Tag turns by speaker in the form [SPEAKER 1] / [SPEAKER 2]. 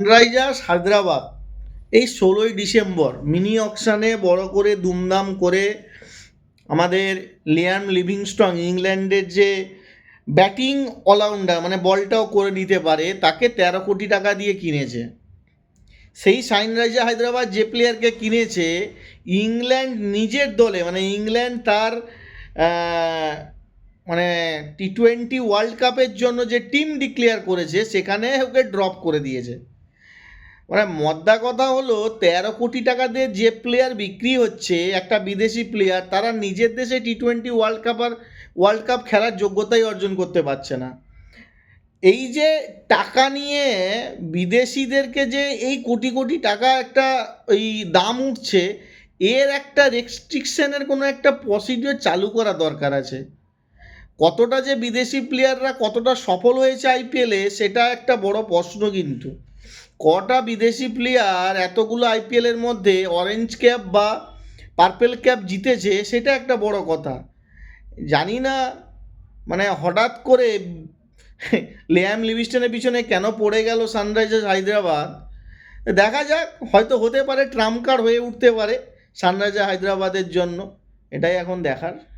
[SPEAKER 1] Sunrisers Hyderabad এই ষোলোই December mini অকশানে বড় করে দুমদাম করে আমাদের লিয়াম লিভিংস্টন ইংল্যান্ডের যে ব্যাটিং অলরাউন্ডার মানে বলটাও করে দিতে পারে, তাকে তেরো কোটি টাকা দিয়ে কিনেছে। সেই সানরাইজার হায়দ্রাবাদ যে প্লেয়ারকে কিনেছে, ইংল্যান্ড নিজের দলে মানে ইংল্যান্ড তার মানে টি টোয়েন্টি ওয়ার্ল্ড কাপের জন্য যে টিম ডিক্লেয়ার করেছে, সেখানে ওকে ড্রপ করে দিয়েছে। মানে মদ্দা কথা হলো, তেরো কোটি টাকা দিয়ে যে প্লেয়ার বিক্রি হচ্ছে, একটা বিদেশি প্লেয়ার তারা নিজের দেশে টি টোয়েন্টি ওয়ার্ল্ড কাপ আর ওয়ার্ল্ড কাপ খেলার যোগ্যতাই অর্জন করতে পারছে না। এই যে টাকা নিয়ে বিদেশিদেরকে যে এই কোটি কোটি টাকা একটা এই দাম উঠছে, এর একটা রেস্ট্রিকশনের কোনো একটা প্রসিডিওর চালু করা দরকার আছে। কতটা যে বিদেশি প্লেয়াররা কতটা সফল হয়েছে আইপিএলে সেটা একটা বড় প্রশ্ন কিন্তু। কটা বিদেশি প্লেয়ার এতগুলো আইপিএলের মধ্যে অরেঞ্জ ক্যাপ বা পার্পেল ক্যাপ জিতেছে, সেটা একটা বড় কথা। জানি না মানে হঠাৎ করে লেয়াম লিভিস্টনের পিছনে কেন পড়ে গেল সানরাইজার্স হায়দ্রাবাদ? দেখা যাক, হয়তো হতে পারে ট্রাম্প কার্ড হয়ে উঠতে পারে সানরাইজার হায়দ্রাবাদের জন্য। এটাই এখন দেখার।